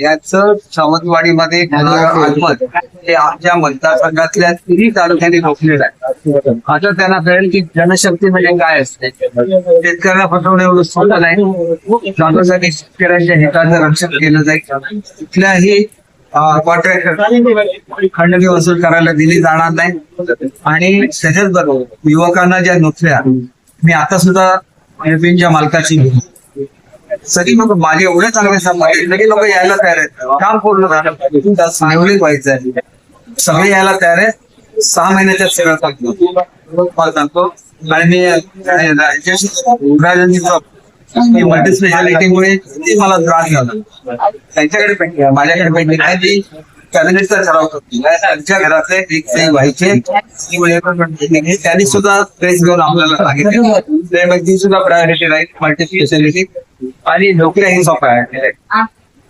याचं सावंतवाडीमध्ये हे आमच्या मतदारसंघातल्या तिन्ही तालुक्यांनी रोखलेलं आहे. आता त्यांना कळेल की जनशक्ती म्हणजे काय असते. शेतकऱ्यांना फसवणं एवढं सोपं नाही. जागोजागी शेतकऱ्यांच्या हिताचं रक्षण केलं जाईल. कुठल्याही कॉन्ट्रॅक्टर खंडणी वसूल करायला दिली जाणार नाही. आणि त्याच्याच बरोबर युवकांना ज्या नोकऱ्या मी आता सुद्धा एअरपिनच्या मालकाची. सगळी लोक माझे एवढे चांगले सगळे लोक यायला तयार आहेत. काम पूर्ण झालं त्यात व्हायचं आहे. सगळे यायला तयार आहेत. सहा महिन्याच्या सेवा सांगतो मला सांगतो आणि मी अं, मल्टी स्पेशालिटीमुळे मला त्रास झाला. त्यांच्याकडे माझ्याकडे पेंटिंग नाही ती कॅबिनेटचा ठराव करतो त्यांच्या घरातले एक ते व्हायचे. त्यांनी सुद्धा प्रेस घेऊन आपल्याला सांगितलं. मग ती सुद्धा प्रायोरिटी राहील. मल्टी स्पेशालिटी आणि नोकऱ्या ही सोपा आहे.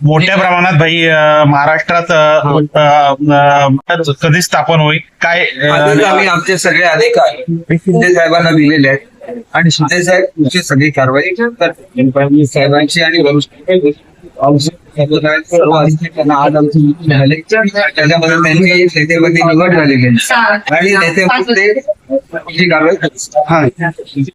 मोठ्या प्रमाणात भाई अं, महाराष्ट्रात अं, अं, कधी स्थापन होईल? काय आम्ही अं, आमचे सगळे अधिकार शिंदे साहेबांना दिलेले आहेत. आणि शिंदे साहेब तुमची सगळी कारवाई. साहेबांची आणि वरिष्ठ सर्व अधिकाऱ्यांना आज आमची meeting झाली त्याच्यामध्ये त्यांची नेतेपदी निवड झालेली आहे आणि नेते कारवाई. हा.